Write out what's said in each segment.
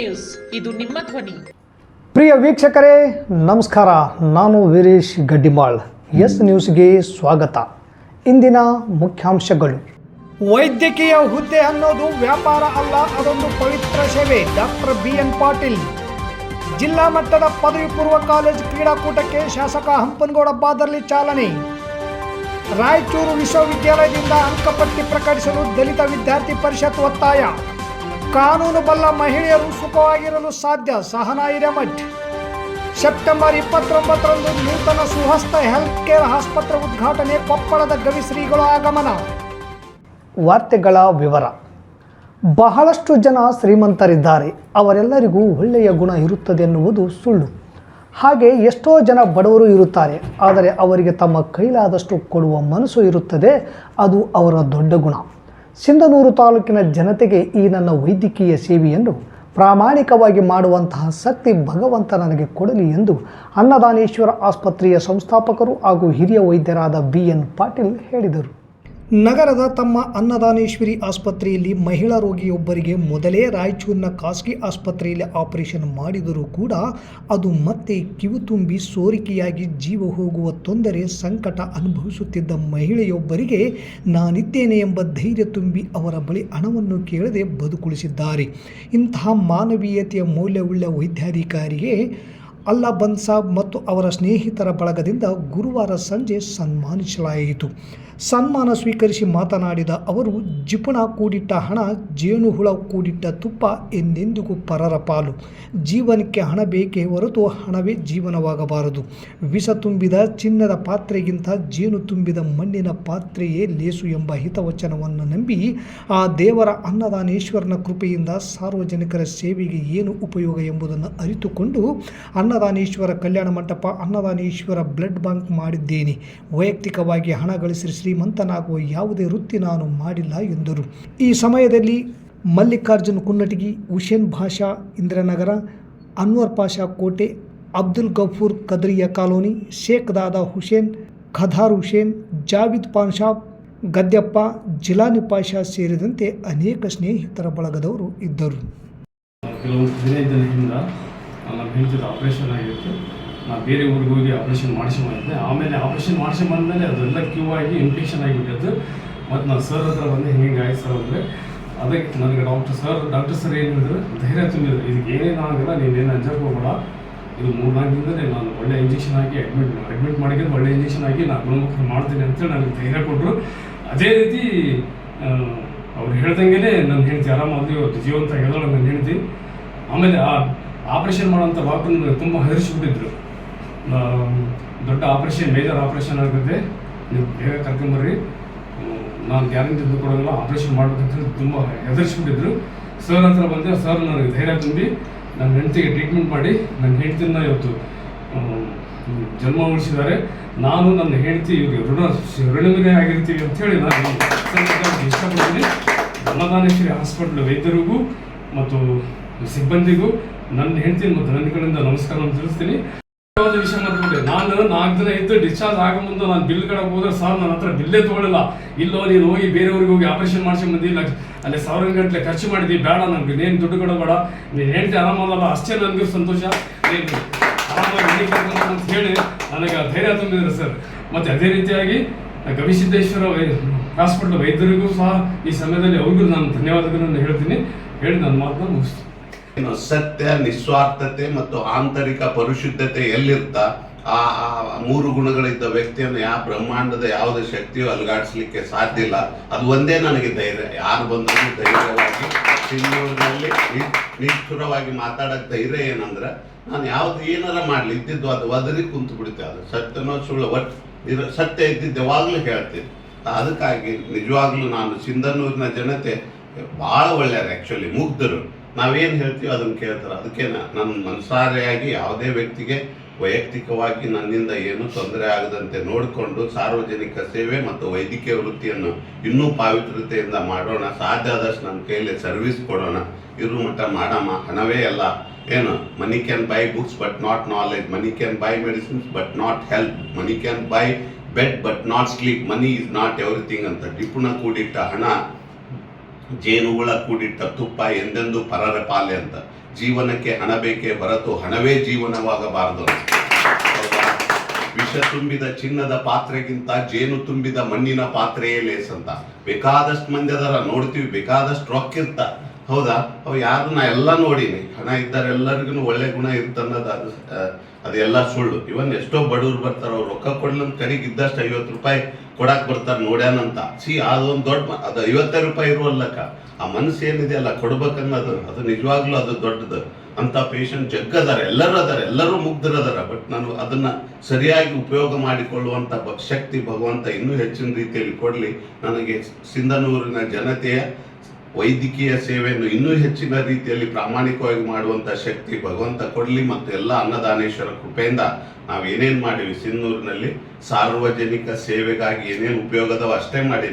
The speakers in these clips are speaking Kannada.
ನ್ಯೂಸ್. ಇದು ನಿಮ್ಮ ಧ್ವನಿ. ಪ್ರಿಯ ವೀಕ್ಷಕರೇ ನಮಸ್ಕಾರ. ನಾನು ವೀರೇಶ್ ಗಡ್ಡಿಮಾಳ್. ಎಸ್ ನ್ಯೂಸ್ಗೆ ಸ್ವಾಗತ. ಇಂದಿನ ಮುಖ್ಯಾಂಶಗಳು. ವೈದ್ಯಕೀಯ ಹುದ್ದೆ ಅನ್ನೋದು ವ್ಯಾಪಾರ ಅಲ್ಲ ಅದೊಂದು ಪವಿತ್ರ ಸೇವೆ. Doctor B N Patil. ಜಿಲ್ಲಾ ಮಟ್ಟದ ಪದವಿ ಪೂರ್ವ ಕಾಲೇಜ್ ಕ್ರೀಡಾಕೂಟಕ್ಕೆ ಶಾಸಕ ಹಂಪನಗೌಡ ಬಾದರ್ಲಿ ಚಾಲನೆ. ರಾಯಚೂರು ವಿಶ್ವವಿದ್ಯಾಲಯದಿಂದ ಅಂಕಪಟ್ಟಿ ಪ್ರಕಟಿಸಲು ದಲಿತ ವಿದ್ಯಾರ್ಥಿ ಪರಿಷತ್ ಒತ್ತಾಯ. ಕಾನೂನು ಬಲ್ಲ ಮಹಿಳೆಯರು ಸುಖವಾಗಿರಲು ಸಾಧ್ಯ. ಸಹನಾ ಹಿರೇಮಠ್ ಸೆಪ್ಟೆಂಬರ್ ಇಪ್ಪತ್ತೊಂಬತ್ತರಂದು ನೂತನ ಸುಹಸ್ತ ಹೆಲ್ತ್ ಕೇರ್ ಆಸ್ಪತ್ರೆ ಉದ್ಘಾಟನೆ ಕೊಪ್ಪಳದ ಗವಿಶ್ರೀಗಳ ಆಗಮನ. ವಾರ್ತೆಗಳ ವಿವರ. ಬಹಳಷ್ಟು ಜನ ಶ್ರೀಮಂತರಿದ್ದಾರೆ. ಅವರೆಲ್ಲರಿಗೂ ಒಳ್ಳೆಯ ಗುಣ ಇರುತ್ತದೆ ಎನ್ನುವುದು ಸುಳ್ಳು. ಹಾಗೆ ಎಷ್ಟೋ ಜನ ಬಡವರು ಇರುತ್ತಾರೆ. ಆದರೆ ಅವರಿಗೆ ತಮ್ಮ ಕೈಲಾದಷ್ಟು ಕೊಡುವ ಮನಸ್ಸು ಇರುತ್ತದೆ. ಅದು ಅವರ ದೊಡ್ಡ ಗುಣ. ಸಿಂಧನೂರು ತಾಲೂಕಿನ ಜನತೆಗೆ ಈ ನನ್ನ ವೈದ್ಯಕೀಯ ಸೇವೆಯನ್ನು ಪ್ರಾಮಾಣಿಕವಾಗಿ ಮಾಡುವಂತಹ ಶಕ್ತಿ ಭಗವಂತ ನನಗೆ ಕೊಡಲಿ ಎಂದು ಅನ್ನದಾನೇಶ್ವರ ಆಸ್ಪತ್ರೆಯ ಸಂಸ್ಥಾಪಕರು ಹಾಗೂ ಹಿರಿಯ ವೈದ್ಯರಾದ ಬಿ ಎನ್ ಪಾಟೀಲ್ ಹೇಳಿದರು. ನಗರದ ತಮ್ಮ ಅನ್ನದಾನೇಶ್ವರಿ ಆಸ್ಪತ್ರೆಯಲ್ಲಿ ಮಹಿಳಾ ರೋಗಿಯೊಬ್ಬರಿಗೆ ಮೊದಲೇ ರಾಯಚೂರಿನ ಖಾಸಗಿ ಆಸ್ಪತ್ರೆಯಲ್ಲಿ ಆಪರೇಷನ್ ಮಾಡಿದರೂ ಕೂಡ ಅದು ಮತ್ತೆ ಕಿವು ತುಂಬಿ ಸೋರಿಕೆಯಾಗಿ ಜೀವ ಹೋಗುವ ತೊಂದರೆ ಸಂಕಟ ಅನುಭವಿಸುತ್ತಿದ್ದ ಮಹಿಳೆಯೊಬ್ಬರಿಗೆ ನಾನಿದ್ದೇನೆ ಎಂಬ ಧೈರ್ಯ ತುಂಬಿ ಅವರ ಬಳಿ ಹಣವನ್ನು ಕೇಳದೆ ಬದುಕುಳಿಸಿದ್ದಾರೆ. ಇಂತಹ ಮಾನವೀಯತೆಯ ಮೌಲ್ಯವುಳ್ಳ ವೈದ್ಯಾಧಿಕಾರಿಗೆ ಅಲ್ಲಾ ಬನ್ಸಾಬ್ ಮತ್ತು ಅವರ ಸ್ನೇಹಿತರ ಬಳಗದಿಂದ ಗುರುವಾರ ಸಂಜೆ ಸನ್ಮಾನಿಸಲಾಯಿತು. ಸನ್ಮಾನ ಸ್ವೀಕರಿಸಿ ಮಾತನಾಡಿದ ಅವರು, ಜಿಪುಣ ಕೂಡಿಟ್ಟ ಹಣ, ಜೇನುಹುಳ ಕೂಡಿಟ್ಟ ತುಪ್ಪ ಎಂದೆಂದಿಗೂ ಪರರ ಪಾಲು. ಜೀವನಕ್ಕೆ ಹಣ ಬೇಕೇ ಹೊರತು ಹಣವೇ ಜೀವನವಾಗಬಾರದು. ವಿಷ ತುಂಬಿದ ಚಿನ್ನದ ಪಾತ್ರೆಗಿಂತ ಜೇನು ತುಂಬಿದ ಮಣ್ಣಿನ ಪಾತ್ರೆಯೇ ಲೇಸು ಎಂಬ ಹಿತವಚನವನ್ನು ನಂಬಿ, ಆ ದೇವರ ಅನ್ನದಾನೇಶ್ವರನ ಕೃಪೆಯಿಂದ ಸಾರ್ವಜನಿಕರ ಸೇವೆಗೆ ಏನು ಉಪಯೋಗ ಎಂಬುದನ್ನು ಅರಿತುಕೊಂಡು, ಅನ್ನದಾನೇಶ್ವರ ಕಲ್ಯಾಣ ಮಂಟಪ ಅನ್ನದಾನೇಶ್ವರ ಬ್ಲಡ್ ಬ್ಯಾಂಕ್ ಮಾಡಿದ್ದೇನೆ. ವೈಯಕ್ತಿಕವಾಗಿ ಹಣ ಗಳಿಸಿ ಶ್ರೀಮಂತನಾಗುವ ಯಾವುದೇ ವೃತ್ತಿ ನಾನು ಮಾಡಿಲ್ಲ ಎಂದರು. ಈ ಸಮಯದಲ್ಲಿ ಮಲ್ಲಿಕಾರ್ಜುನ್ ಕುನ್ನಟಗಿ ಹುಸೇನ್ ಭಾಷಾ, ಇಂದಿರಾನಗರ, ಅನ್ವರ್ ಪಾಷಾ ಕೋಟೆ, ಅಬ್ದುಲ್ ಗಫೂರ್ ಕದ್ರಿಯ ಕಾಲೋನಿ, ಶೇಖ್ ದಾದಾ ಹುಸೇನ್, ಖದಾರ್ ಹುಸೇನ್, ಜಾವಿದ್ ಪಾನ್ಶಾಬ್ ಗದ್ಯಪ್ಪ, ಜಿಲಾನಿ ಪಾಷಾ ಸೇರಿದಂತೆ ಅನೇಕ ಸ್ನೇಹಿತರ ಬಳಗದವರು ಇದ್ದರು. ಕೆಲವೊಂದು ದಿನದಿಂದ ನಮ್ಮ ಹೆಂಡತಿದು ಆಪರೇಷನ್ ಆಗಿತ್ತು. ನಾನು ಬೇರೆ ಊರಿಗೆ ಹೋಗಿ ಆಪ್ರೇಷನ್ ಮಾಡಿಸಿ ಮಾಡಿದ್ದೆ ಆಮೇಲೆ ಆಪ್ರೇಷನ್ ಮಾಡಿಸಿ ಬಂದಮೇಲೆ ಅದೆಲ್ಲ ಕ್ಯೂ ಆಗಿ ಇನ್ಫೆಕ್ಷನ್ ಆಗಿಬಿಟ್ಟಿದ್ದು ಮತ್ತು ನಾನು ಸರ್ ಹತ್ರ ಬಂದೆ, ಹಿಂಗೆ ಆಯ್ತು ಸರ್ ಅಂದರೆ ಅದಕ್ಕೆ ನನಗೆ ಡಾಕ್ಟರ್ ಸರ್ ಡಾಕ್ಟರ್ ಸರ್ ಏನು ಹೇಳಿದ್ರು, ಧೈರ್ಯ ತುಂಬಿದ್ರು ಇದಕ್ಕೆ ಏನೇನು ಆಗಲ್ಲ ನೀನೇನು ಅಂಜಕ್ಕೆ ಹೋಗಬೇಡ ಇದು ಮೂರ್ನಾಲ್ಕು ದಿನದಲ್ಲಿ ನಾನು ಒಳ್ಳೆ ಇಂಜೆಕ್ಷನ್ ಹಾಕಿ ಅಡ್ಮಿಟ್ ಅಡ್ಮಿಟ್ ಮಾಡಿದ್ರೆ ಒಳ್ಳೆ ಇಂಜೆಕ್ಷನ್ ಹಾಕಿ ನಾನು ಗುಣಮುಖ ಮಾಡ್ತೀನಿ ಅಂತೇಳಿ ನನಗೆ ಧೈರ್ಯ ಕೊಟ್ಟರು ಅದೇ ರೀತಿ ಅವ್ರು ಹೇಳ್ದಂಗೆ ನನ್ನ ಹೆಂಡತಿ ಆರಾಮಾಗಿ ಇವತ್ತು ಜೀವಂತ ಹೇಳೋಣ ನನ್ನ ಹೆಂಡತಿ. ಆಮೇಲೆ ಆ ಆಪ್ರೇಷನ್ ಮಾಡೋಂಥ ಡಾಕ್ಟರ್ ನನಗೆ ತುಂಬ ಹೆದರಿಸ್ಬಿಟ್ಟಿದ್ರು ದೊಡ್ಡ ಆಪ್ರೇಷನ್ ಮೇಜರ್ ಆಪ್ರೇಷನ್ ಆಗುತ್ತೆ. ನೀವು ಬೇಗ ಕರ್ಕೊಂಬರ್ರಿ. ನಾನು ಗ್ಯಾರಂಟಿ ದುಡ್ಡು ಕೊಡೋಲ್ಲ ಆಪ್ರೇಷನ್ ಮಾಡಬೇಕಂತ ತುಂಬ ಹೆದರ್ಸ್ಬಿಟ್ಟಿದ್ರು. ಸರ್ ಹತ್ರ ಬಂದೆ ಸರ್ ನನಗೆ ಧೈರ್ಯ ತುಂಬಿ ನನ್ನ ಹೆಂಡತಿಗೆ ಟ್ರೀಟ್ಮೆಂಟ್ ಮಾಡಿ, ನನ್ನ ಹೆಂಡತಿನ ಇವತ್ತು ಜನ್ಮ ಉಳಿಸಿದ್ದಾರೆ. ನಾನು ನನ್ನ ಹೆಂಡತಿ ಇವರಿಗೆ ಋಣ ಋಣವಿನೇ ಆಗಿರ್ತೀವಿ ಅಂತೇಳಿ ನಾನು ಇಷ್ಟಪಡ್ತೀನಿ. ಅನ್ನದಾನೇಶ್ವರಿ ಹಾಸ್ಪಿಟ್ಲ್ ವೈದ್ಯರಿಗೂ ಮತ್ತು ಸಿಬ್ಬಂದಿಗೂ, ನನ್ನ ಹೆಂಡತಿ ಮತ್ತು ನನ್ನ ಕಡೆಯಿಂದ ನಮಸ್ಕಾರವನ್ನು ತಿಳಿಸ್ತೀನಿ. ವಿಷಯ ಮಾಡ್ಕೊಂಡೆ ನಾನು ನಾಲ್ಕು ದಿನ ಇದ್ದು ಡಿಸ್ಚಾರ್ಜ್ ಆಗೋ ಮುಂದೆ ನಾನು ಬಿಲ್ ಕಡೆ ಹೋದ್ರೆ ಸರ್ ನನ್ನ ಹತ್ರ ಬಿಲ್ಲೇ ತಗೊಳ್ಳಿಲ್ಲ ಇಲ್ಲೋ ನೀನು ಹೋಗಿ ಬೇರೆಯವ್ರಿಗೆ ಹೋಗಿ ಆಪರೇಷನ್ ಮಾಡಿಸಿ ಲಕ್ಷ ಅಲ್ಲಿ ಸಾವಿರ ಗಂಟೆ ಖರ್ಚು ಮಾಡಿದ್ವಿ ಬೇಡ ನನಗೆ ನೀನು ದುಡ್ಡು ಕೊಡಬೇಡ. ನೀನು ಹೇಳ್ತಿ ಆರಾಮಲ್ಲ ಅಷ್ಟೇ ನನಗೂ ಸಂತೋಷ. ನೀನು ಆರಾಮಾಗಿ ಅಂತ ಹೇಳಿ ನನಗೆ ಧೈರ್ಯ ತುಂಬಿದ್ರು ಸರ್. ಮತ್ತೆ ಅದೇ ರೀತಿಯಾಗಿ ಗವಿಸಿದ್ದೇಶ್ವರ ವೈ ಹಾಸ್ಪಿಟಲ್ ವೈದ್ಯರಿಗೂ ಸಹ ಈ ಸಮಯದಲ್ಲಿ ಅವ್ರಿಗೂ ನಾನು ಧನ್ಯವಾದಗಳನ್ನು ಹೇಳ್ತೀನಿ. ಹೇಳಿ ನನ್ನ ಮಾತನ್ನ ಮುಗಿಸ್ತೀನಿ. ಸತ್ಯ, ನಿಸ್ವಾರ್ಥತೆ ಮತ್ತು ಆಂತರಿಕ ಪರಿಶುದ್ಧತೆ ಎಲ್ಲಿರ್ತ, ಆ ಮೂರು ಗುಣಗಳಿದ್ದ ವ್ಯಕ್ತಿಯನ್ನು ಯಾವ ಬ್ರಹ್ಮಾಂಡದ ಯಾವುದೇ ಶಕ್ತಿಯು ಅಲುಗಾಡಿಸ್ಲಿಕ್ಕೆ ಸಾಧ್ಯ ಇಲ್ಲ. ಅದು ಒಂದೇ ನನಗೆ ಧೈರ್ಯ. ಯಾರು ಬಂದರೂ ಧೈರ್ಯವಾಗಿ, ಸಿಂಧೂರಿನಲ್ಲಿ ನಿಷ್ಠುರವಾಗಿ ಮಾತಾಡಕ್ ಧೈರ್ಯ ಏನಂದ್ರೆ, ನಾನು ಯಾವ್ದು ಏನಾರ ಮಾಡ್ಲಿ, ಇದ್ದಿದ್ದು ಅದು ಒದರಿ ಕುಂತು ಬಿಡುತ್ತೆ. ಅದು ಸತ್ಯನೋ ಸುಳ್ಳು ಇರ, ಸತ್ಯ ಇದ್ದಿದ್ದು ಯಾವಾಗಲೂ ಹೇಳ್ತೀನಿ. ಅದಕ್ಕಾಗಿ ನಿಜವಾಗ್ಲೂ ನಾನು ಸಿಂಧನೂರಿನ ಜನತೆ, ಭಾಳ ಒಳ್ಳೆಯರು ಆ್ಯಕ್ಚುಲಿ ಮುಗ್ಧರು. ನಾವೇನು ಹೇಳ್ತೀವಿ ಅದನ್ನು ಕೇಳ್ತಾರೆ. ಅದಕ್ಕೆ ನನ್ನ ಮನಸಾರೆಯಾಗಿ ಯಾವುದೇ ವ್ಯಕ್ತಿಗೆ ವೈಯಕ್ತಿಕವಾಗಿ ನನ್ನಿಂದ ಏನೂ ತೊಂದರೆ ಆಗದಂತೆ ನೋಡಿಕೊಂಡು ಸಾರ್ವಜನಿಕ ಸೇವೆ ಮತ್ತು ವೈದ್ಯಕೀಯ ವೃತ್ತಿಯನ್ನು ಇನ್ನೂ ಪಾವಿತ್ರತೆಯಿಂದ ಮಾಡೋಣ, ಸಾಧ್ಯ ಆದಷ್ಟು ನನ್ನ ಕೈಯಲ್ಲಿ ಸರ್ವಿಸ್ ಕೊಡೋಣ. ಇರು ಮಟ್ಟ ಮಾಡಮ್ಮ, ಹಣವೇ ಅಲ್ಲ. ಏನು money can buy books but not knowledge money can buy medicines but not help money can buy bed but not sleep money is not everything ಅಂತ. ಟಿಪ್ಪುಣ ಕೂಡಿಟ್ಟ ಹಣ ಜೇನುಹುಳ ಕೂಡಿಟ್ಟ ತುಪ್ಪ ಎಂದೆಂದು ಪರರ ಪಾಲೆ ಅಂತ. ಜೀವನಕ್ಕೆ ಹಣ ಬೇಕೇ ಹೊರತು ಹಣವೇ ಜೀವನವಾಗಬಾರದು? ವಿಷ ತುಂಬಿದ ಚಿನ್ನದ ಪಾತ್ರೆಗಿಂತ ಜೇನು ತುಂಬಿದ ಮಣ್ಣಿನ ಪಾತ್ರೆಯೇ ಲೇಸ್ ಅಂತ. ಬೇಕಾದಷ್ಟು ಮಂದಿ ಅದರ, ನೋಡ್ತೀವಿ, ಬೇಕಾದಷ್ಟು ರೊಕ್ಕ ಇರ್ತ. ಹೌದಾ? ಅವು ಯಾರು? ನಾ ಎಲ್ಲ ನೋಡೀನಿ. ಹಣ ಇದ್ದಾರೆಲ್ಲರಿಗೂ ಒಳ್ಳೆ ಗುಣ ಇರ್ತನ್ನೋದು ಅದು ಅದೆಲ್ಲ ಸುಳ್ಳು. ಇವನ್ ಎಷ್ಟೋ ಬಡವ್ರು ಬರ್ತಾರ, ಅವ್ರು ರೊಕ್ಕ ಕೊಡ್ಲಂತ ಕಡೆಗೆ ಇದ್ದಷ್ಟು ಐವತ್ತು ರೂಪಾಯಿ ಕೊಡಾಕ್ ಬರ್ತಾರೆ ನೋಡ್ಯಾನಂತ ಸಿ ಅದೊಂದು ದೊಡ್ಡ ಅದು ಐವತ್ತೇ ರೂಪಾಯಿ ಇರುವಲ್ಲಕ್ಕ. ಆ ಮನಸ್ಸು ಏನಿದೆ ಅಲ್ಲ ಕೊಡ್ಬೇಕನ್ನೋದು ಅದು ನಿಜವಾಗ್ಲೂ ಅದು ದೊಡ್ಡದು. ಅಂತ ಪೇಷಂಟ್ ಜಗ್ಗದಾರ, ಎಲ್ಲರೂ ಅದಾರ, ಎಲ್ಲರೂ ಮುಗ್ಧರದಾರ ಬಟ್ ನಾನು ಅದನ್ನ ಸರಿಯಾಗಿ ಉಪಯೋಗ ಮಾಡಿಕೊಳ್ಳುವಂತ ಶಕ್ತಿ ಭಗವಂತ ಇನ್ನೂ ಹೆಚ್ಚಿನ ರೀತಿಯಲ್ಲಿ ಕೊಡಲಿ. ನನಗೆ ಸಿಂಧನೂರಿನ ಜನತೆಯ ವೈದ್ಯಕೀಯ ಸೇವೆಯನ್ನು ಇನ್ನೂ ಹೆಚ್ಚಿನ ರೀತಿಯಲ್ಲಿ ಪ್ರಾಮಾಣಿಕವಾಗಿ ಮಾಡುವಂತ ಶಕ್ತಿ ಭಗವಂತ ಕೊಡಲಿ ಮತ್ತು ಎಲ್ಲ ಅನ್ನದಾನೇಶ್ವರ ಕೃಪೆಯಿಂದ ನಾವು ಏನೇನು ಮಾಡಿವಿ ಸಿನ್ನೂರಿನಲ್ಲಿ ಸಾರ್ವಜನಿಕ ಸೇವೆಗಾಗಿ ಏನೇನು ಉಪಯೋಗದವ ಅಷ್ಟೇ ಮಾಡಿ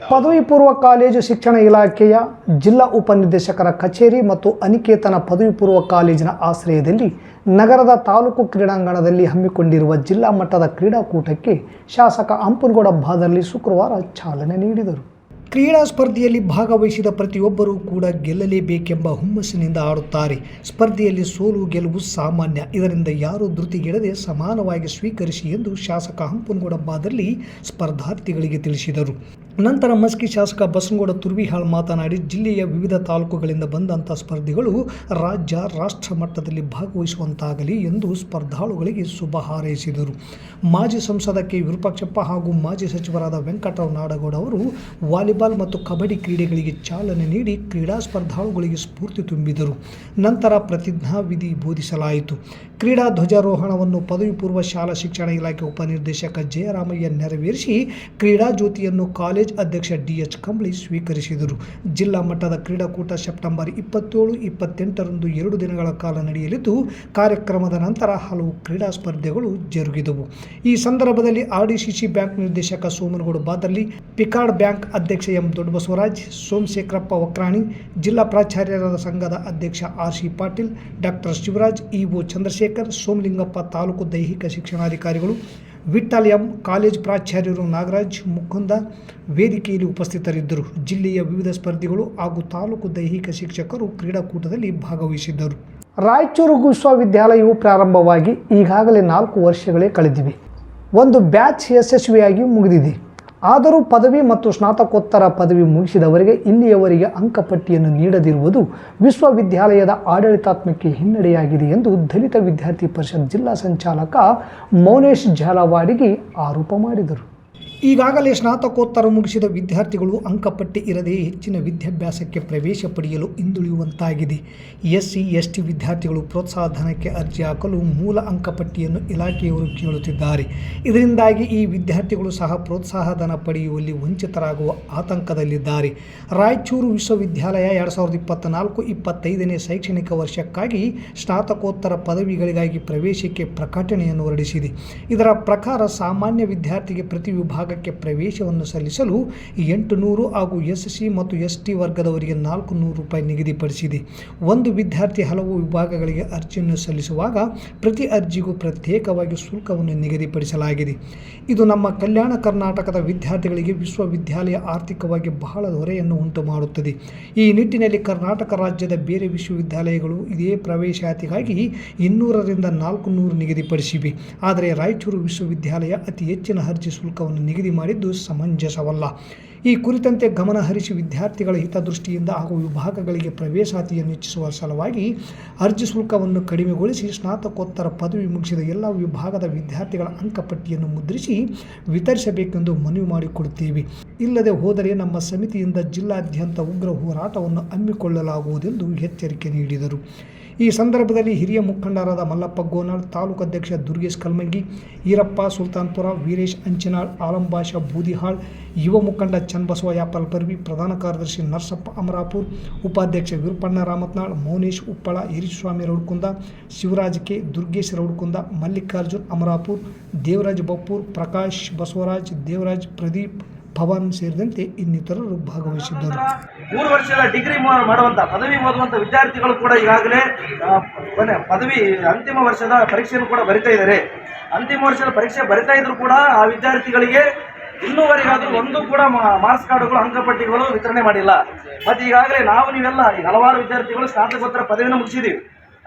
ಪದವಿ ಪೂರ್ವ ಕಾಲೇಜು ಶಿಕ್ಷಣ ಇಲಾಖೆಯ ಜಿಲ್ಲಾ ಉಪನಿರ್ದೇಶಕರ ಕಚೇರಿ ಮತ್ತು ಅನಿಕೇತನ ಪದವಿ ಪೂರ್ವ ಕಾಲೇಜಿನ ಆಶ್ರಯದಲ್ಲಿ ನಗರದ ತಾಲೂಕು ಕ್ರೀಡಾಂಗಣದಲ್ಲಿ ಹಮ್ಮಿಕೊಂಡಿರುವ ಜಿಲ್ಲಾ ಮಟ್ಟದ ಕ್ರೀಡಾಕೂಟಕ್ಕೆ ಶಾಸಕ ಅಂಪನಗೌಡ ಬಾದರ್ಲಿ ಶುಕ್ರವಾರ ಚಾಲನೆ ನೀಡಿದರು. ಕ್ರೀಡಾ ಸ್ಪರ್ಧೆಯಲ್ಲಿ ಭಾಗವಹಿಸಿದ ಪ್ರತಿಯೊಬ್ಬರೂ ಕೂಡ ಗೆಲ್ಲಲೇಬೇಕೆಂಬ ಹುಮ್ಮಸ್ಸಿನಿಂದ ಆಡುತ್ತಾರೆ. ಸ್ಪರ್ಧೆಯಲ್ಲಿ ಸೋಲು, ಗೆಲುವು ಸಾಮಾನ್ಯ. ಇದರಿಂದ ಯಾರೂ ಧೃತಿಗೆಡದೆ ಸಮಾನವಾಗಿ ಸ್ವೀಕರಿಸಿ ಎಂದು ಶಾಸಕ ಹಂಪನಗೌಡ ಬಾದರ್ಲಿ ಸ್ಪರ್ಧಾರ್ಥಿಗಳಿಗೆ ತಿಳಿಸಿದರು. ನಂತರ ಮಸ್ಕಿ ಶಾಸಕ ಬಸನಗೌಡ ತುರ್ವಿಹಾಳ್ ಮಾತನಾಡಿ, ಜಿಲ್ಲೆಯ ವಿವಿಧ ತಾಲೂಕುಗಳಿಂದ ಬಂದಂಥ ಸ್ಪರ್ಧಿಗಳು ರಾಜ್ಯ ರಾಷ್ಟ್ರ ಮಟ್ಟದಲ್ಲಿ ಭಾಗವಹಿಸುವಂತಾಗಲಿ ಎಂದು ಸ್ಪರ್ಧಾಳುಗಳಿಗೆ ಶುಭ ಹಾರೈಸಿದರು. ಮಾಜಿ ಸಂಸದ ಕೆ. ವಿರೂಪಾಕ್ಷಪ್ಪ ಹಾಗೂ ಮಾಜಿ ಸಚಿವರಾದ ವೆಂಕಟರಾವ್ ನಾಡಗೌಡ ಅವರು ವಾಲಿಬಾಲ್ ಮತ್ತು ಕಬಡ್ಡಿ ಕ್ರೀಡೆಗಳಿಗೆ ಚಾಲನೆ ನೀಡಿ ಕ್ರೀಡಾ ಸ್ಪರ್ಧಾಳುಗಳಿಗೆ ಸ್ಫೂರ್ತಿ ತುಂಬಿದರು. ನಂತರ ಪ್ರತಿಜ್ಞಾವಿಧಿ ಬೋಧಿಸಲಾಯಿತು. ಕ್ರೀಡಾ ಧ್ವಜಾರೋಹಣವನ್ನು ಪದವಿ ಪೂರ್ವ ಶಾಲಾ ಶಿಕ್ಷಣ ಇಲಾಖೆ ಉಪನಿರ್ದೇಶಕ ಜಯರಾಮಯ್ಯ ನೆರವೇರಿಸಿ, ಕ್ರೀಡಾ ಜ್ಯೋತಿಯನ್ನು ಕಾಲೇಜ್ ಅಧ್ಯಕ್ಷ ಡಿ ಎಚ್ ಕಂಬಳಿ ಸ್ವೀಕರಿಸಿದರು. ಜಿಲ್ಲಾ ಮಟ್ಟದ ಕ್ರೀಡಾಕೂಟ ಸೆಪ್ಟೆಂಬರ್ ಇಪ್ಪತ್ತೇಳು, ಇಪ್ಪತ್ತೆಂಟರಂದು ಎರಡು ದಿನಗಳ ಕಾಲ ನಡೆಯಲಿದ್ದು, ಕಾರ್ಯಕ್ರಮದ ನಂತರ ಹಲವು ಕ್ರೀಡಾ ಸ್ಪರ್ಧೆಗಳು ಜರುಗಿದವು. ಈ ಸಂದರ್ಭದಲ್ಲಿ ಆರ್ಡಿಸಿಸಿ ಬ್ಯಾಂಕ್ ನಿರ್ದೇಶಕ ಸೋಮನಗೌಡ ಬಾದಲ್ಲಿ ಪಿಕಾರ್ಡ್ ಬ್ಯಾಂಕ್ ಅಧ್ಯಕ್ಷ ಎಂ. ದೊಡ್ಡಬಸವರಾಜ್, ಸೋಮಶೇಖರಪ್ಪ ವಕ್ರಾಣಿ, ಜಿಲ್ಲಾ ಪ್ರಾಚಾರ್ಯರ ಸಂಘದ ಅಧ್ಯಕ್ಷ R C Patil, doctor Shivaraj EO Chandrashekhar, Somalingappa taluk ದೈಹಿಕ ಶಿಕ್ಷಣಾಧಿಕಾರಿಗಳು ವಿಠಲ್ ಎಂ ಕಾಲೇಜ್ ಪ್ರಾಚಾರ್ಯರು ನಾಗರಾಜ್ ಮುಕುಂದ ವೇದಿಕೆಯಲ್ಲಿ ಉಪಸ್ಥಿತರಿದ್ದರು. ಜಿಲ್ಲೆಯ ವಿವಿಧ ಸ್ಪರ್ಧಿಗಳು ಹಾಗೂ ತಾಲೂಕು ದೈಹಿಕ ಶಿಕ್ಷಕರು ಕ್ರೀಡಾಕೂಟದಲ್ಲಿ ಭಾಗವಹಿಸಿದ್ದರು. ರಾಯಚೂರು ವಿಶ್ವವಿದ್ಯಾಲಯವು ಪ್ರಾರಂಭವಾಗಿ ಈಗಾಗಲೇ ನಾಲ್ಕು ವರ್ಷಗಳೇ ಕಳೆದಿವೆ. ಒಂದು ಬ್ಯಾಚ್ ಯಶಸ್ವಿಯಾಗಿ ಮುಗಿದಿದೆ. ಆದರೂ ಪದವಿ ಮತ್ತು ಸ್ನಾತಕೋತ್ತರ ಪದವಿ ಮುಗಿಸಿದವರಿಗೆ ಇಲ್ಲಿಯವರಿಗೆ ಅಂಕಪಟ್ಟಿಯನ್ನು ನೀಡದಿರುವುದು ವಿಶ್ವವಿದ್ಯಾಲಯದ ಆಡಳಿತಾತ್ಮಕ ಹಿನ್ನಡೆಯಾಗಿದೆ ಎಂದು ದಲಿತ ವಿದ್ಯಾರ್ಥಿ ಪರಿಷತ್ ಜಿಲ್ಲಾ ಸಂಚಾಲಕ ಮೌನೇಶ್ ಜಾಲವಾಡಿಗೆ ಆರೋಪ ಮಾಡಿದರು. ಈಗಾಗಲೇ ಸ್ನಾತಕೋತ್ತರ ಮುಗಿಸಿದ ವಿದ್ಯಾರ್ಥಿಗಳು ಅಂಕಪಟ್ಟಿ ಇರದೇ ಹೆಚ್ಚಿನ ವಿದ್ಯಾಭ್ಯಾಸಕ್ಕೆ ಪ್ರವೇಶ ಪಡೆಯಲು ಹಿಂದುಳಿಯುವಂತಾಗಿದೆ. ಎಸ್ ಸಿ ಎಸ್ ಟಿ ವಿದ್ಯಾರ್ಥಿಗಳು ಪ್ರೋತ್ಸಾಹಧನಕ್ಕೆ ಅರ್ಜಿ ಹಾಕಲು ಮೂಲ ಅಂಕಪಟ್ಟಿಯನ್ನು ಇಲಾಖೆಯವರು ಕೇಳುತ್ತಿದ್ದಾರೆ. ಇದರಿಂದಾಗಿ ಈ ವಿದ್ಯಾರ್ಥಿಗಳು ಸಹ ಪ್ರೋತ್ಸಾಹಧನ ಪಡೆಯುವಲ್ಲಿ ವಂಚಿತರಾಗುವ ಆತಂಕದಲ್ಲಿದ್ದಾರೆ. ರಾಯಚೂರು ವಿಶ್ವವಿದ್ಯಾಲಯ ಎರಡು ಸಾವಿರದ ಇಪ್ಪತ್ತ್ನಾಲ್ಕು ಇಪ್ಪತ್ತೈದನೇ ಶೈಕ್ಷಣಿಕ ವರ್ಷಕ್ಕಾಗಿ ಸ್ನಾತಕೋತ್ತರ ಪದವಿಗಳಿಗಾಗಿ ಪ್ರವೇಶಕ್ಕೆ ಪ್ರಕಟಣೆಯನ್ನು ಹೊರಡಿಸಿದೆ. ಇದರ ಪ್ರಕಾರ ಸಾಮಾನ್ಯ ವಿದ್ಯಾರ್ಥಿಗೆ ಪ್ರತಿ ವಿಭಾಗಕ್ಕೆ ಪ್ರವೇಶವನ್ನು ಸಲ್ಲಿಸಲು ಎಂಟು ನೂರು ಹಾಗೂ ಎಸ್ ಸಿ ಮತ್ತು ಎಸ್ ಟಿ ವರ್ಗದವರಿಗೆ ನಾಲ್ಕು ನೂರು ರೂಪಾಯಿ ನಿಗದಿಪಡಿಸಿದೆ. ಒಂದು ವಿದ್ಯಾರ್ಥಿ ಹಲವು ವಿಭಾಗಗಳಿಗೆ ಅರ್ಜಿಯನ್ನು ಸಲ್ಲಿಸುವಾಗ ಪ್ರತಿ ಅರ್ಜಿಗೂ ಪ್ರತ್ಯೇಕವಾಗಿ ಶುಲ್ಕವನ್ನು ನಿಗದಿಪಡಿಸಲಾಗಿದೆ. ಇದು ನಮ್ಮ ಕಲ್ಯಾಣ ಕರ್ನಾಟಕದ ವಿದ್ಯಾರ್ಥಿಗಳಿಗೆ ವಿಶ್ವವಿದ್ಯಾಲಯ ಆರ್ಥಿಕವಾಗಿ ಬಹಳ ಹೊರೆಯನ್ನು ಉಂಟು ಮಾಡುತ್ತದೆ ಈ ನಿಟ್ಟಿನಲ್ಲಿ ಕರ್ನಾಟಕ ರಾಜ್ಯದ ಬೇರೆ ವಿಶ್ವವಿದ್ಯಾಲಯಗಳು ಇದೇ ಪ್ರವೇಶಾತಿಗಾಗಿ ಇನ್ನೂರರಿಂದ ನಾಲ್ಕು ನೂರು ನಿಗದಿಪಡಿಸಿವೆ. ಆದರೆ ರಾಯಚೂರು ವಿಶ್ವವಿದ್ಯಾಲಯ ಅತಿ ಹೆಚ್ಚಿನ ಅರ್ಜಿ ಶುಲ್ಕವನ್ನು ನಿಗದಿ ಮಾಡಿದ್ದು ಸಮಂಜಸವಲ್ಲ. ಈ ಕುರಿತಂತೆ ಗಮನ ಹರಿಸಿ ವಿದ್ಯಾರ್ಥಿಗಳ ಹಿತದೃಷ್ಟಿಯಿಂದ ಹಾಗೂ ವಿಭಾಗಗಳಿಗೆ ಪ್ರವೇಶಾತಿಯನ್ನು ಹೆಚ್ಚಿಸುವ ಸಲುವಾಗಿ ಅರ್ಜಿ ಶುಲ್ಕವನ್ನು ಕಡಿಮೆಗೊಳಿಸಿ ಸ್ನಾತಕೋತ್ತರ ಪದವಿ ಮುಗಿಸಿದ ಎಲ್ಲ ವಿಭಾಗದ ವಿದ್ಯಾರ್ಥಿಗಳ ಅಂಕಪಟ್ಟಿಯನ್ನು ಮುದ್ರಿಸಿ ವಿತರಿಸಬೇಕೆಂದು ಮನವಿ ಮಾಡಿಕೊಡುತ್ತೇವೆ. ಇಲ್ಲದೆ ಹೋದರೆ ನಮ್ಮ ಸಮಿತಿಯಿಂದ ಜಿಲ್ಲಾದ್ಯಂತ ಉಗ್ರ ಹೋರಾಟವನ್ನು ಹಮ್ಮಿಕೊಳ್ಳಲಾಗುವುದೆಂದು ಎಚ್ಚರಿಕೆ ನೀಡಿದರು. ಈ ಸಂದರ್ಭದಲ್ಲಿ ಹಿರಿಯ ಮುಖಂಡರಾದ ಮಲ್ಲಪ್ಪ ಗೋನಾಳ್, ತಾಲೂಕು ಅಧ್ಯಕ್ಷ ದುರ್ಗೇಶ್ ಕಲ್ಮಂಗಿ, ಈರಪ್ಪ ಸುಲ್ತಾನ್ಪುರ, ವೀರೇಶ್ ಅಂಚನಾಳ್, ಆಲಂಬಾಷ ಬೂದಿಹಾಳ್, ಯುವ ಮುಖಂಡ ಚನ್ನಬಸವ ಯಾಪಲ್ ಪರ್ವಿ, ಪ್ರಧಾನ ಕಾರ್ಯದರ್ಶಿ ನರಸಪ್ಪ ಅಮರಾಪುರ್, ಉಪಾಧ್ಯಕ್ಷ ವಿರುಪಣ್ಣ ರಾಮತ್ನಾಳ್, ಮೌನೇಶ್ ಉಪ್ಪಳ, ಹಿರಿಸ್ವಾಮಿ ರೌಡ್ಕುಂದ, ಶಿವರಾಜ್ ಕೆ ದುರ್ಗೇಶ್ ರೌಡ್ಕುಂದ, ಮಲ್ಲಿಕಾರ್ಜುನ್ ಅಮರಾಪುರ್, ದೇವರಾಜ್ ಬಪ್ಪೂರ್, ಪ್ರಕಾಶ್ ಬಸವರಾಜ್, ದೇವರಾಜ್ ಪ್ರದೀಪ್ ಪವನ್ ಸೇರಿದಂತೆ ಇನ್ನಿತರರು ಭಾಗವಹಿಸಿದ್ದರು. ಮೂರು ವರ್ಷದ ಡಿಗ್ರಿ ಮಾಡುವಂಥ ಪದವಿ ಓದುವಂತ ವಿದ್ಯಾರ್ಥಿಗಳು ಕೂಡ ಈಗಾಗಲೇ ಪದವಿ, ಅಂತಿಮ ವರ್ಷದ ಪರೀಕ್ಷೆಯನ್ನು ಕೂಡ ಬರಿತಾ ಇದ್ದಾರೆ. ಅಂತಿಮ ವರ್ಷದ ಪರೀಕ್ಷೆ ಬರಿತಾ ಇದ್ರು ಕೂಡ ಆ ವಿದ್ಯಾರ್ಥಿಗಳಿಗೆ ಇನ್ನೂವರೆಗಾದ್ರೂ ಒಂದು ಕೂಡ ಮಾರ್ಕ್ಸ್ ಕಾರ್ಡುಗಳು ಅಂಕಪಟ್ಟಿಗಳು ವಿತರಣೆ ಮಾಡಿಲ್ಲ. ಮತ್ತೆ ಈಗಾಗಲೇ ನಾವು ನೀವೆಲ್ಲ ಹಲವಾರು ವಿದ್ಯಾರ್ಥಿಗಳು ಸ್ನಾತಕೋತ್ತರ ಪದವಿಯನ್ನು ಮುಗಿಸಿದೀವಿ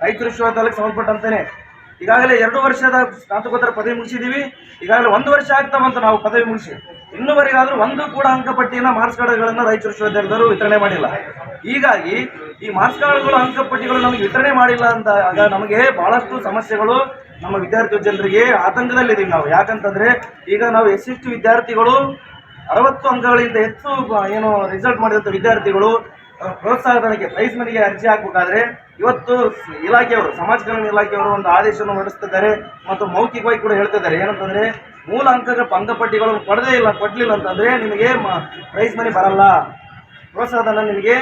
ರೈತರು ವಿಶ್ವವಿದ್ಯಾಲಯಕ್ಕೆ ಸಂಬಂಧಪಟ್ಟಂತೆಯೇ ಈಗಾಗಲೇ ಎರಡು ವರ್ಷದ ಸ್ನಾತಕೋತ್ತರ ಪದವಿ ಮುಗಿಸಿದೀವಿ ಈಗಾಗಲೇ ಒಂದು ವರ್ಷ ಆಗ್ತಾ ನಾವು ಪದವಿ ಮುಗಿಸಿ. ಇನ್ನೂವರೆಗಾದ್ರೂ ಒಂದು ಕೂಡ ಅಂಕಪಟ್ಟಿನ ಮಾರ್ಕ್ಸ್ ಕಾರ್ಡ್ಗಳನ್ನು ರಾಯಚೂರು ವಿಶ್ವವಿದ್ಯಾಲಯದವರು ವಿತರಣೆ ಮಾಡಿಲ್ಲ. ಹೀಗಾಗಿ ಈ ಮಾರ್ಕ್ಸ್ ಕಾರ್ಡ್ಗಳು ಅಂಕಪಟ್ಟಿಗಳು ನಮಗೆ ವಿತರಣೆ ಮಾಡಿಲ್ಲ ಅಂತ ನಮಗೆ ಬಹಳಷ್ಟು ಸಮಸ್ಯೆಗಳು ನಮ್ಮ ವಿದ್ಯಾರ್ಥಿ ಜನರಿಗೆ ಆತಂಕದಲ್ಲಿದ್ದೀವಿ ನಾವು. ಯಾಕಂತಂದ್ರೆ ಈಗ ನಾವು ಎಸ್ ಎಸ್ ವಿದ್ಯಾರ್ಥಿಗಳು ಅರವತ್ತು ಅಂಕಗಳಿಂದ ಹೆಚ್ಚು, ಏನು ರಿಸಲ್ಟ್ ಮಾಡಿದಂಥ ವಿದ್ಯಾರ್ಥಿಗಳು ಪ್ರೋತ್ಸಾಹ ಪ್ರೋತ್ಸಾಹಧನಕ್ಕೆ ಪ್ರೈಸ್ ಮನಿಗೆ ಅರ್ಜಿ ಹಾಕಬೇಕಾದ್ರೆ ಇವತ್ತು ಇಲಾಖೆಯವರು ಸಮಾಜ ಕಲ್ಯಾಣ ಇಲಾಖೆಯವರು ಒಂದು ಆದೇಶವನ್ನು ಹೊರಡಿಸ್ತಿದ್ದಾರೆ ಮತ್ತು ಮೌಖಿಕವಾಗಿ ಕೂಡ ಹೇಳ್ತಿದ್ದಾರೆ. ಏನಂತಂದ್ರೆ ಮೂಲ ಅಂಕದ ಪಂಗಪಟ್ಟಿಗಳನ್ನು ಕೊಡದೇ ಇಲ್ಲ, ಕೊಡ್ಲಿಲ್ಲ ಅಂತಂದ್ರೆ ನಿಮಗೆ ಪ್ರೈಸ್ ಮನಿ ಬರಲ್ಲ. ಪ್ರೋತ್ಸಾಹಧನ ನಿಮಗೆ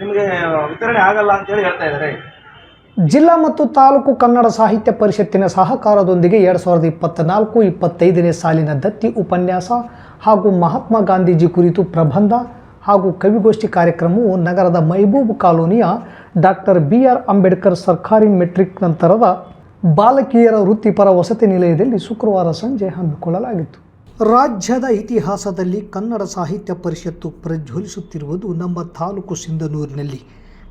ನಿಮಗೆ ವಿತರಣೆ ಆಗಲ್ಲ ಅಂತೇಳಿ ಹೇಳ್ತಾ ಇದ್ದಾರೆ. ಜಿಲ್ಲಾ ಮತ್ತು ತಾಲೂಕು ಕನ್ನಡ ಸಾಹಿತ್ಯ ಪರಿಷತ್ತಿನ ಸಹಕಾರದೊಂದಿಗೆ ಎರಡು ಸಾವಿರದ ಇಪ್ಪತ್ತ್ನಾಲ್ಕು ಇಪ್ಪತ್ತೈದನೇ ಸಾಲಿನ ದತ್ತಿ ಉಪನ್ಯಾಸ ಹಾಗೂ ಮಹಾತ್ಮ ಗಾಂಧೀಜಿ ಕುರಿತು ಪ್ರಬಂಧ ಹಾಗೂ ಕವಿಗೋಷ್ಠಿ ಕಾರ್ಯಕ್ರಮವು ನಗರದ ಮೈಬೂಬ್ ಕಾಲೋನಿಯ ಡಾಕ್ಟರ್ ಬಿ ಆರ್ ಅಂಬೇಡ್ಕರ್ ಸರ್ಕಾರಿ ಮೆಟ್ರಿಕ್ ನಂತರದ ಬಾಲಕಿಯರ ವೃತ್ತಿಪರ ವಸತಿ ನಿಲಯದಲ್ಲಿ ಶುಕ್ರವಾರ ಸಂಜೆ ಹಮ್ಮಿಕೊಳ್ಳಲಾಗಿತ್ತು. ರಾಜ್ಯದ ಇತಿಹಾಸದಲ್ಲಿ ಕನ್ನಡ ಸಾಹಿತ್ಯ ಪರಿಷತ್ತು ಪ್ರಜ್ವಲಿಸುತ್ತಿರುವುದು ನಮ್ಮ ತಾಲೂಕು ಸಿಂಧನೂರಿನಲ್ಲಿ.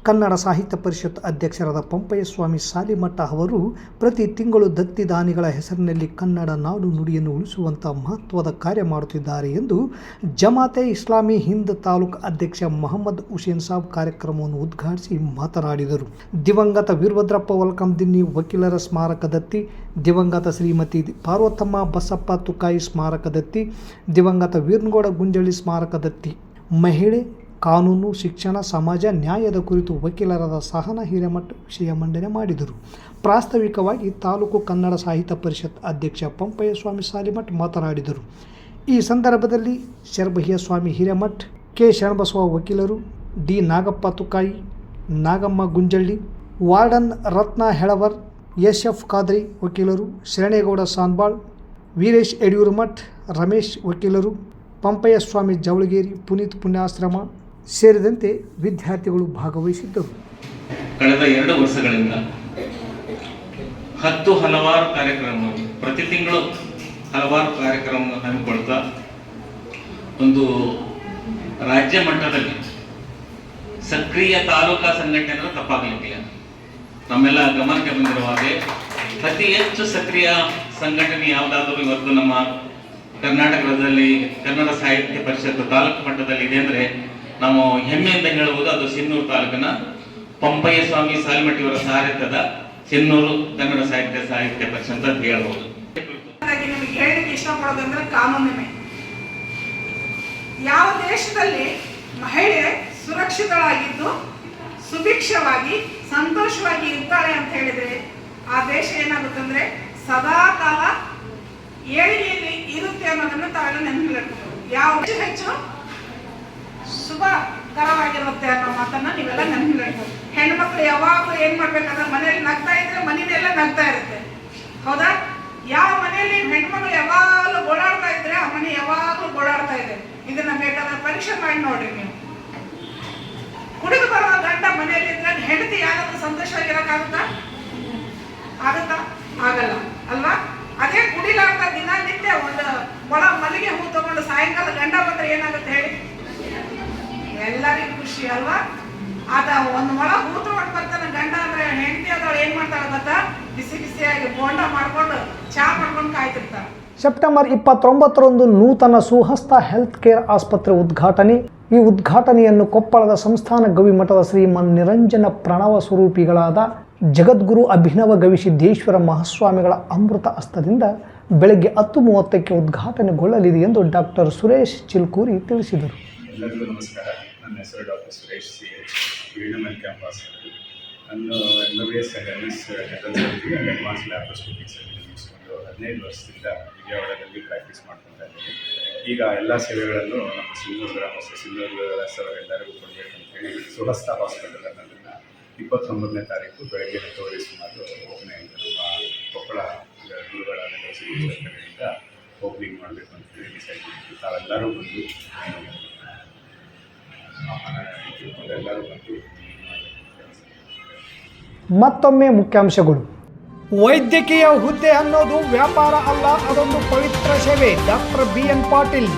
ಕನ್ನಡ ಸಾಹಿತ್ಯ ಪರಿಷತ್ ಅಧ್ಯಕ್ಷರಾದ ಪಂಪಯ್ಯ ಸ್ವಾಮಿ ಸಾಲಿಮಠ ಅವರು ಪ್ರತಿ ತಿಂಗಳು ದತ್ತಿ ದಾನಿಗಳ ಹೆಸರಿನಲ್ಲಿ ಕನ್ನಡ ನಾಡು ನುಡಿಯನ್ನು ಉಳಿಸುವಂಥ ಮಹತ್ವದ ಕಾರ್ಯ ಮಾಡುತ್ತಿದ್ದಾರೆ ಎಂದು ಜಮಾತೆ ಇಸ್ಲಾಮಿ ಹಿಂದ್ ತಾಲೂಕು ಅಧ್ಯಕ್ಷ ಮೊಹಮ್ಮದ್ ಹುಸೇನ್ ಸಾಬ್ ಕಾರ್ಯಕ್ರಮವನ್ನು ಉದ್ಘಾಟಿಸಿ ಮಾತನಾಡಿದರು. ದಿವಂಗತ ವೀರಭದ್ರಪ್ಪ ವಲ್ಕಂ ದಿನ್ನಿ, ವಕೀಲರ ಸ್ಮಾರಕ ದತ್ತಿ, ದಿವಂಗತ ಶ್ರೀಮತಿ ಪಾರ್ವತಮ್ಮ ಬಸಪ್ಪ ತುಕಾಯಿ ಸ್ಮಾರಕ ದತ್ತಿ, ದಿವಂಗತ ವೀರ್ನಗೌಡ ಗುಂಜಳಿ ಸ್ಮಾರಕ ದತ್ತಿ, ಮಹಿಳೆ ಕಾನೂನು, ಶಿಕ್ಷಣ, ಸಮಾಜ, ನ್ಯಾಯದ ಕುರಿತು ವಕೀಲರಾದ ಸಹನ ಹಿರೇಮಠ ವಿಷಯ ಮಂಡನೆ ಮಾಡಿದರು. ಪ್ರಾಸ್ತಾವಿಕವಾಗಿ ತಾಲೂಕು ಕನ್ನಡ ಸಾಹಿತ್ಯ ಪರಿಷತ್ ಅಧ್ಯಕ್ಷ ಪಂಪಯ್ಯ ಸ್ವಾಮಿ ಸಾಲಿಮಠ್ ಮಾತನಾಡಿದರು. ಈ ಸಂದರ್ಭದಲ್ಲಿ ಶರ್ಬಹಿಯ ಸ್ವಾಮಿ ಹಿರೇಮಠ್, ಕೆ. ಶರಣಬಸವ ವಕೀಲರು, D. Nagappa Tukai, Nagamma Gunjalli, warden Ratna Helavar, S. F. Khadri ವಕೀಲರು, ಶರಣೇಗೌಡ ಸಾನ್ಬಾಳ್, ವೀರೇಶ್ ಯಡಿಯೂರಮಠ್, ರಮೇಶ್ ವಕೀಲರು, ಪಂಪಯ್ಯ ಸ್ವಾಮಿ ಜವಳಗೇರಿ, ಪುನೀತ್ ಪುಣ್ಯಾಶ್ರಮ ಸೇರಿದಂತೆ ವಿದ್ಯಾರ್ಥಿಗಳು ಭಾಗವಹಿಸಿದ್ದರು. ಕಳೆದ ಎರಡು ವರ್ಷಗಳಿಂದ ಹತ್ತು ಹಲವಾರು ಕಾರ್ಯಕ್ರಮ, ಪ್ರತಿ ತಿಂಗಳು ಹಲವಾರು ಕಾರ್ಯಕ್ರಮ ಹಮ್ಮಿಕೊಳ್ತಾ ಒಂದು ರಾಜ್ಯ ಮಟ್ಟದಲ್ಲಿ ಸಕ್ರಿಯ ತಾಲೂಕಾ ಸಂಘಟನೆ ಅಂದ್ರೆ ತಪ್ಪಾಗಲಿಕ್ಕಿಲ್ಲ. ನಮ್ಮೆಲ್ಲ ಗಮನಕ್ಕೆ ಬಂದಿರುವ ಹಾಗೆ ಅತಿ ಹೆಚ್ಚು ಸಕ್ರಿಯ ಸಂಘಟನೆ ಯಾವುದಾದರೂ ಇವತ್ತು ನಮ್ಮ ಕರ್ನಾಟಕದಲ್ಲಿ ಕನ್ನಡ ಸಾಹಿತ್ಯ ಪರಿಷತ್ತು ತಾಲೂಕು ಮಟ್ಟದಲ್ಲಿ ಇದೆ ಅಂದ್ರೆ ನಾವು ಹೆಮ್ಮೆ ಅಂತ ಹೇಳುವುದು ಅದು ಸಿನ್ನೂರು ತಾಲೂಕಿನ ಪಂಪಯ್ಯ ಸ್ವಾಮಿ ಸಾಲಿಮಟ್ಟಿಯವರ ಸಾಹಿತ್ಯದ ಸಿನ್ನೂರು ಕನ್ನಡ ಸಾಹಿತ್ಯ ಸಾಹಿತ್ಯ ಪರಿಷತ್ ಅಂತ ನಿಮಗೆ ಹೇಳಲಿಕ್ಕೆ ಇಷ್ಟಪಡೋದಂದ್ರೆ ಯಾವ ದೇಶದಲ್ಲಿ ಮಹಿಳೆ ಸುರಕ್ಷಿತಳಾಗಿದ್ದು ಸುಭಿಕ್ಷವಾಗಿ ಸಂತೋಷವಾಗಿ ಇರ್ತಾಳೆ ಅಂತ ಹೇಳಿದ್ರೆ ಆ ದೇಶ ಏನಾಗುತ್ತಂದ್ರೆ ಸದಾ ಕಾಲ ಏಳಿಗೆಯಲ್ಲಿ ಇರುತ್ತೆ ಅನ್ನೋದನ್ನ ತಾವೆಲ್ಲ ನೆನಪಿಟ್ಕೋಬೇಕು ಯಾವ ಹೆಚ್ಚು ಹೆಚ್ಚು? ಶುಭಕರವಾಗಿರುತ್ತೆ ಅನ್ನೋ ಮಾತನ್ನ ನೀವೆಲ್ಲ ನೆನಪಿರಬೇಕು ಹೆಣ್ಮಕ್ಳು ಯಾವಾಗಲೂ ಏನ್ ಮಾಡ್ಬೇಕಂದ್ರೆ ಮನೆಯಲ್ಲಿ ನಗ್ತಾ ಇದ್ರೆ ಮನೆಯೆಲ್ಲ ನಗ್ತಾ ಇರುತ್ತೆ. ಹೌದಾ? ಯಾವ ಮನೆಯಲ್ಲಿ ಹೆಣ್ಮಕ್ಳು ಯಾವಾಗಲೂ ಓಡಾಡ್ತಾ ಇದ್ರೆ ಆ ಮನೆ ಯಾವಾಗಲೂ ಓಡಾಡ್ತಾ ಇದೆ. ಇದನ್ನ ಬೇಕಾದ್ರೆ ಪರೀಕ್ಷೆ ಮಾಡಿ ನೋಡ್ರಿ ನೀವು. ಕುಡಿದು ಬರುವ ಗಂಡ ಮನೆಯಲ್ಲಿ ಇದ್ರೆ ಹೆಂಡತಿ ಯಾರಾದ್ರೂ ಸಂತೋಷವಾಗಿರಕ್ಕಾಗುತ್ತಾ ಆಗುತ್ತಾ? ಆಗಲ್ಲ, ಅಲ್ವಾ? ಅದೇ ಕುಡಿಲಾರ್ದ ದಿನ ನಿತ್ಯ ಒಂದು ಒಳ ಮಲ್ಲಿಗೆ ಹೂ ತಗೊಂಡು ಸಾಯಂಕಾಲ ಗಂಡ ಬಂದ್ರೆ ಏನಾಗುತ್ತೆ ಹೇಳಿ? ಎಲ್ಲರಿಗೂ ಖುಷಿ ಅಲ್ವಾ? ಆತ ಒಂದು ಮೊಳ ಊಟ ಬರ್ತಾನೆ ಗಂಡ ಅಂದ್ರೆ ಹೆಂಡತಿ ಆದವಳು ಏನ್ ಮಾಡ್ತಾಳೆ ಗೊತ್ತಾ? ಬಿಸಿ ಬಿಸಿಯಾಗಿ ಬೋಂಡ ಮಾಡ್ಕೊಂಡು ಚಾ ಮಾಡ್ಕೊಂಡು ಕಾಯ್ತಿರ್ತಾಳೆ. ಸೆಪ್ಟೆಂಬರ್ ಇಪ್ಪತ್ತೊಂಬತ್ತರಂದು ನೂತನ ಸುಹಸ್ತ ಹೆಲ್ತ್ ಕೇರ್ ಆಸ್ಪತ್ರೆ ಉದ್ಘಾಟನೆ. ಈ ಉದ್ಘಾಟನೆಯನ್ನು ಕೊಪ್ಪಳದ ಸಂಸ್ಥಾನ ಗವಿಮಠದ ಶ್ರೀಮನ್ ನಿರಂಜನ ಪ್ರಣವ ಸ್ವರೂಪಿಗಳಾದ ಜಗದ್ಗುರು ಅಭಿನವ ಗವಿಸಿದ್ದೇಶ್ವರ ಮಹಾಸ್ವಾಮಿಗಳ ಅಮೃತ ಹಸ್ತದಿಂದ ಬೆಳಗ್ಗೆ ಹತ್ತು ಮೂವತ್ತಕ್ಕೆ ಉದ್ಘಾಟನೆಗೊಳ್ಳಲಿದೆ ಎಂದು ಡಾಕ್ಟರ್ ಸುರೇಶ್ ಚಿಲ್ಕೂರಿ ತಿಳಿಸಿದರು. ನಮಸ್ಕಾರ. ನನ್ನ ಹೆಸರು ಡಾಕ್ಟರ್ ಸುರೇಶ್ ಸಿ ಎಚ್ ವೀಣಮಲ್ ಕ್ಯಾಂಪಸ್ ನಾನು M B S M S and advance laparoscopic surgery ಮುಗಿಸ್ಕೊಂಡು ಹದಿನೈದು ವರ್ಷದಿಂದ ವಿಜಯವಾಡದಲ್ಲಿ ಪ್ರಾಕ್ಟೀಸ್ ಮಾಡ್ಕೊತಾ ಇದ್ದೀನಿ. ಈಗ ಎಲ್ಲ ಸೇವೆಗಳನ್ನು ನಮ್ಮ ಸಿಂಧೂರು ಗ್ರಾಮ ಸಿಂಧೂರು ಎಲ್ಲರಿಗೂ ಕೊಡಬೇಕು ಅಂತೇಳಿ ಸುಹಸ್ತ ಹಾಸ್ಪಿಟಲ್ ಅನ್ನೋದನ್ನು ಇಪ್ಪತ್ತೊಂಬತ್ತನೇ ತಾರೀಕು ಬೆಳಗ್ಗೆ ಹತ್ತುವರೆ ಸುಮಾರು ಓಪನಿಂಗ್ ನಮ್ಮ ಕೊಪ್ಪಳ ಗುರುಗಳಾದ ಕಡೆಯಿಂದ ಓಪನಿಂಗ್ ಮಾಡಬೇಕು ಅಂತ ಹೇಳಿ ಡಿಸೈಡ್ ಮಾಡಿದ್ವಿ. ತಾವೆಲ್ಲರೂ ಬಂದು ಮತ್ತೊಮ್ಮೆ ಮುಖ್ಯಾಂಶಗಳು. ವೈದ್ಯಕೀಯ ಹುದ್ದೆ ಅನ್ನೋದು ವ್ಯಾಪಾರ ಅಲ್ಲ, ಅದೊಂದು ಪವಿತ್ರ ಸೇವೆ, ಡಾಕ್ಟರ್ ಬಿ ಎನ್ ಪಾಟೀಲ್.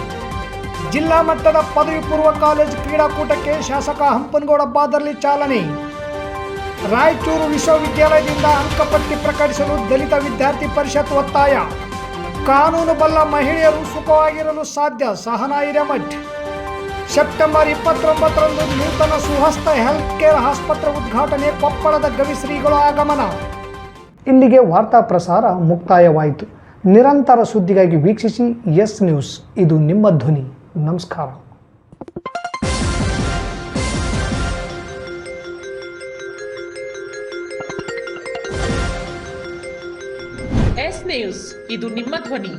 ಜಿಲ್ಲಾ ಮಟ್ಟದ ಪದವಿ ಪೂರ್ವ ಕಾಲೇಜು ಕ್ರೀಡಾಕೂಟಕ್ಕೆ ಶಾಸಕ ಹಂಪನಗೌಡ ಬಾದರ್ಲಿ ಚಾಲನೆ. ರಾಯಚೂರು ವಿಶ್ವವಿದ್ಯಾಲಯದಿಂದ ಅಂಕಪಟ್ಟಿ ಪ್ರಕಟಿಸಲು ದಲಿತ ವಿದ್ಯಾರ್ಥಿ ಪರಿಷತ್ ಒತ್ತಾಯ. ಕಾನೂನು ಬಲ್ಲ ಮಹಿಳೆಯರು ಸುಖವಾಗಿರಲು ಸಾಧ್ಯ ಸಹನಾ ಹಿರೇಮಠ್ ಸೆಪ್ಟೆಂಬರ್ ಇಪ್ಪತ್ತೊಂಬತ್ತರಂದು ನೂತನ ಸುಹಸ್ತ ಹೆಲ್ತ್ ಕೇರ್ ಆಸ್ಪತ್ರೆ ಉದ್ಘಾಟನೆ ಕೊಪ್ಪಳದ ಗವಿಶ್ರೀಗಳ ಆಗಮನ. ಇಲ್ಲಿಗೆ ವಾರ್ತಾ ಪ್ರಸಾರ ಮುಕ್ತಾಯವಾಯಿತು. ನಿರಂತರ ಸುದ್ದಿಗಾಗಿ ವೀಕ್ಷಿಸಿ ಎಸ್ ನ್ಯೂಸ್. ಇದು ನಿಮ್ಮ ಧ್ವನಿ. ನಮಸ್ಕಾರ. S news. ಇದು ನಿಮ್ಮ ಧ್ವನಿ.